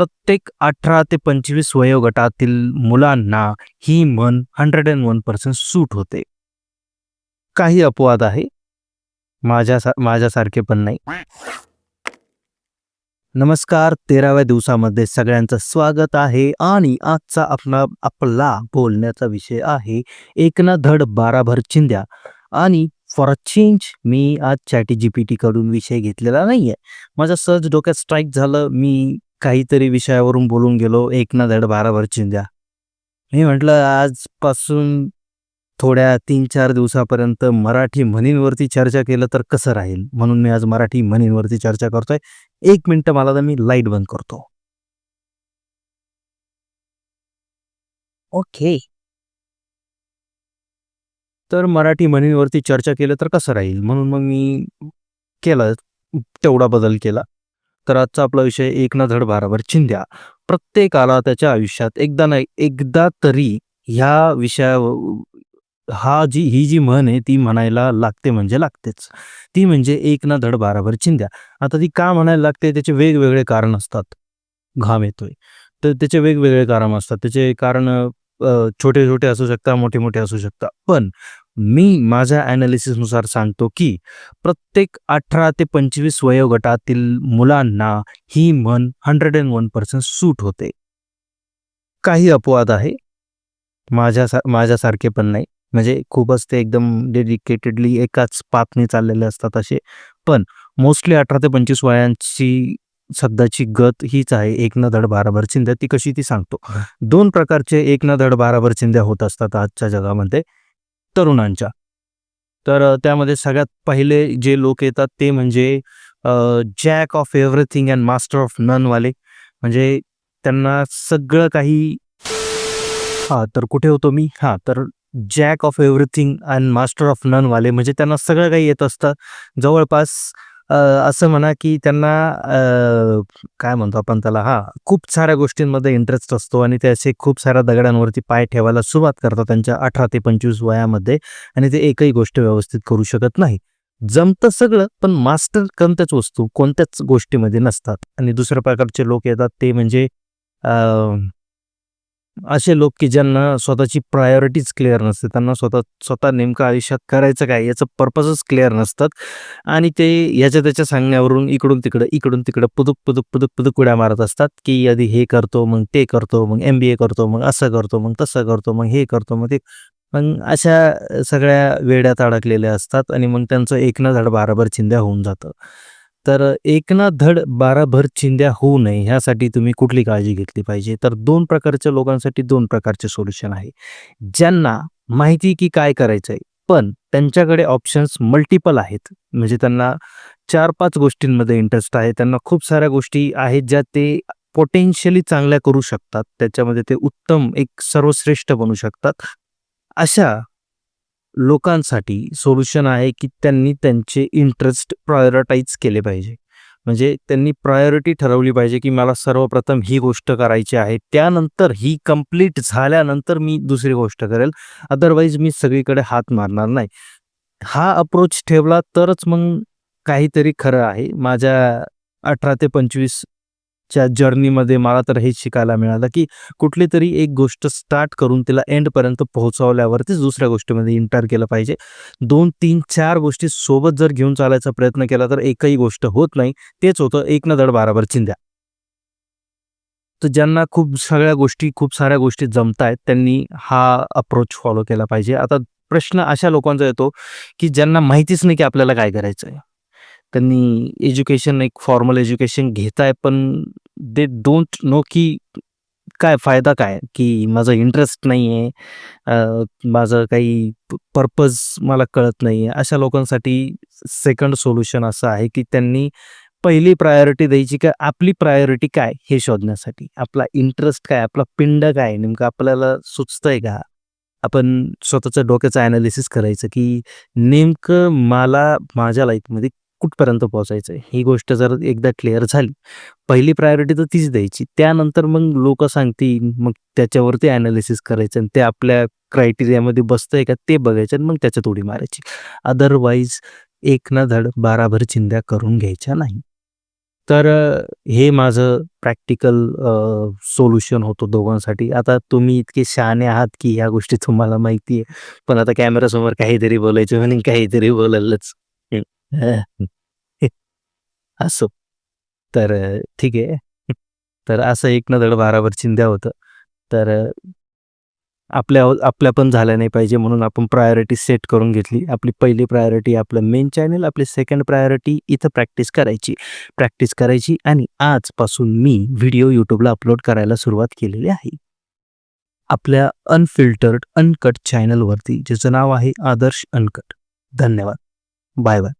प्रत्येक अठरा ते पंचवीस वयोगटातील मुलांना ही म्हण हंड्रेड अँड वन पर्सेंट सूट होते. काही अपवाद आहे? माझ्या माझ्यासारखे पण नाही. नमस्कार तेराव्या दिवसामध्ये सगळ्यांचं स्वागत आहे आणि आजचा आपला आपला बोलण्याचा विषय आहे एक ना धड बाराभर चिंध्या. आणि फॉर अ चेंज मी आज चॅटी जी पी कडून विषय घेतलेला नाहीये. माझं सहज डोक्यात स्ट्राईक झालं मी काहीतरी विषयावरून बोलून गेलो एक ना धड बाराभर चिंध्या मी म्हटलं आजपासून थोड्या तीन चार दिवसापर्यंत मराठी म्हणींवरती चर्चा केलं तर कसं राहील? म्हणून मी आज मराठी म्हणींवरती चर्चा करतोय. एक मिनिट मला तर मी लाइट बंद करतो. ओके. तर मराठी म्हणींवरती चर्चा केलं तर कसं राहील? म्हणून मग मी केलं तेवढा बदल केला. तर आजचा आपला विषय एक ना धड भारावर चिंध्या. प्रत्येकाला त्याच्या आयुष्यात एकदा ना एकदा तरी ह्या विषया हा जी ही जी म्हण आहे ती म्हणायला लागते म्हणजे लागतेच. ती म्हणजे एक ना धड बाराभर चिंध्या. आता ती का म्हणायला लागते? त्याचे वेगवेगळे कारण असतात. घाम येतोय. तर त्याचे वेगवेगळे कारण असतात. त्याचे कारण छोटे छोटे असू शकतात मोठे मोठे असू शकतात. पण मी माझ्या ॲनालिसिसनुसार सांगतो की प्रत्येक अठरा ते पंचवीस वयोगटातील मुलांना ही म्हण हंड्रेड अँड वन पर्सेंट सूट होते. काही अपवाद आहे? माझ्या माझ्यासारखे पण नाही. म्हणजे खूपच ते एकदम डेडिकेटेडली एकाच पापने चाललेले असतात असे. पण मोस्टली अठरा ते पंचवीस वयांची सध्याची गत हीच आहे. एक न धड बाराभर चिंध्या ती कशी ती सांगतो. दोन प्रकारचे एक न धड बाराभर चिंध्या होत असतात आजच्या जगामध्ये. तरुणांच्या. तर त्यामध्ये सगळ्यात पहिले जे लोक येतात ते म्हणजे jack of everything and master of ननवाले म्हणजे त्यांना सगळं काही. हां तर कुठे होतो मी? हां तर jack of everything and master of ननवाले म्हणजे त्यांना सगळं काही येत असतं. जवळपास असं म्हणा की त्यांना काय म्हणतो आपण त्याला? हा खूप साऱ्या गोष्टींमध्ये इंटरेस्ट असतो आणि ते असे खूप साऱ्या दगडांवरती पाय ठेवायला सुरुवात करतात त्यांच्या अठरा ते पंचवीस वयामध्ये आणि ते एकही गोष्ट व्यवस्थित करू शकत नाही. जमतं सगळं पण मास्टर कोणत्याच वस्तू कोणत्याच गोष्टीमध्ये नसतात आणि दुसऱ्या प्रकारचे लोक येतात ते म्हणजे असे लोक की ज्यांना स्वतःची प्रायोरिटीज क्लिअर नसते त्यांना स्वतः स्वतः नेमकं आयुष्यात करायचं काय याचं पर्पजच क्लिअर नसतात. आणि ते याच्या त्याच्या सांगण्यावरून इकडून तिकडं इकडून तिकडं पुदुक पुदुक पुदुक पुदुक उड्या मारत असतात की आधी हे करतो मग ते करतो मग एम बी ए करतो मग असं करतो मग तसं करतो मग हे करतो मग ते. मग अशा सगळ्या वेड्यात अडकलेल्या असतात आणि मग त्यांचं एक ना झाड बाराबर चिंध्या होऊन जातं. तर एक ना धड बाराभर चिंध्या होऊ नये ह्यासाठी तुम्ही कुठली काळजी घेतली पाहिजे? तर दोन प्रकारच्या लोकांसाठी दोन प्रकारचे सोल्युशन आहे. ज्यांना माहिती की काय करायचं आहे पण त्यांच्याकडे ऑप्शन्स मल्टिपल आहेत. म्हणजे त्यांना चार पाच गोष्टींमध्ये इंटरेस्ट आहे. त्यांना खूप साऱ्या गोष्टी आहेत ज्या ते पोटेन्शियली चांगल्या करू शकतात. त्याच्यामध्ये ते उत्तम एक सर्वश्रेष्ठ बनू शकतात. अशा लोकांसाठी सोल्युशन आहे की त्यांनी त्यांचे इंटरेस्ट प्रायोरिटाईज केले पाहिजे. म्हणजे त्यांनी प्रायोरिटी ठरवली पाहिजे की मला सर्वप्रथम ही गोष्ट करायची आहे. त्यानंतर ही कंप्लीट झाल्यानंतर मी दुसरी गोष्ट करेल. अदरवाईज मी सगळीकडे हात मारणार नाही. हा अप्रोच ठेवला तरच मग काहीतरी खरं आहे. माझ्या अठरा ते पंचवीस च्या जर्नीमध्ये मला तर हेच शिकायला मिळालं की कुठली तरी एक गोष्ट स्टार्ट करून तिला एंडपर्यंत पोहोचवल्यावरतीच दुसऱ्या गोष्टीमध्ये इंटर केलं पाहिजे. दोन तीन चार गोष्टी सोबत जर घेऊन चालायचा प्रयत्न केला तर एकही गोष्ट होत नाही. तेच होतं एक न धड बाराबर चिंध्या. तर ज्यांना खूप सगळ्या गोष्टी खूप साऱ्या गोष्टी जमतायत त्यांनी हा अप्रोच फॉलो केला पाहिजे. आता प्रश्न अशा लोकांचा येतो की ज्यांना माहितीच नाही की आपल्याला काय करायचं आहे त्यांनी एज्युकेशन एक फॉर्मल एज्युकेशन घेत आहे पण दे डोंट नो की काय फायदा काय? की माझा इंटरेस्ट नाही आहे माझं काही पर्पज मला कळत नाही आहे अशा लोकांसाठी सेकंड सोल्युशन असं आहे की त्यांनी पहिली प्रायोरिटी द्यायची का आपली प्रायोरिटी काय हे शोधण्यासाठी? आपला इंटरेस्ट काय? आपला पिंड काय? नेमकं आपल्याला सुचतंय का? आपण स्वतःच्या डोक्याचं ॲनालिसिस करायचं की नेमकं मला माझ्या लाईफमध्ये कुठपर्यंत पोहोचायचं आहे ही गोष्ट जर एकदा क्लिअर झाली पहिली प्रायोरिटी तर तीच द्यायची त्यानंतर मग लोक सांगतील मग त्याच्यावरती ॲनालिसिस करायचं आणि ते आपल्या क्रायटेरियामध्ये बसतंय का ते बघायचं आणि मग त्याच्यात उडी मारायची अदरवाईज एक ना धड बाराभर चिंध्या करून घ्यायच्या नाही तर हे माझं प्रॅक्टिकल सोल्युशन होतं दोघांसाठी. आता तुम्ही इतके शहाणे आहात, की ह्या गोष्टी तुम्हाला माहिती आहे. पण आता कॅमेरासमोर काहीतरी बोलायचं म्हणून काहीतरी बोलायलाच. असो. तर ठीक आहे. तर असं एक ना धड चिंध्या होतं. तर आपल्या आपल्या पण झाल्या नाही पाहिजे म्हणून आपण प्रायोरिटी सेट करून घेतली. आपली पहिली प्रायोरिटी आपलं मेन चॅनल, आपली सेकंड प्रायोरिटी इथं प्रॅक्टिस करायची. प्रॅक्टिस करायची आणि आजपासून मी व्हिडिओ यूट्यूबला अपलोड करायला सुरुवात केलेली आहे. आपल्या अनफिल्टर्ड, अनकट चॅनलवरती ज्याचं नाव आहे आदर्श अनकट. धन्यवाद. Bye bye.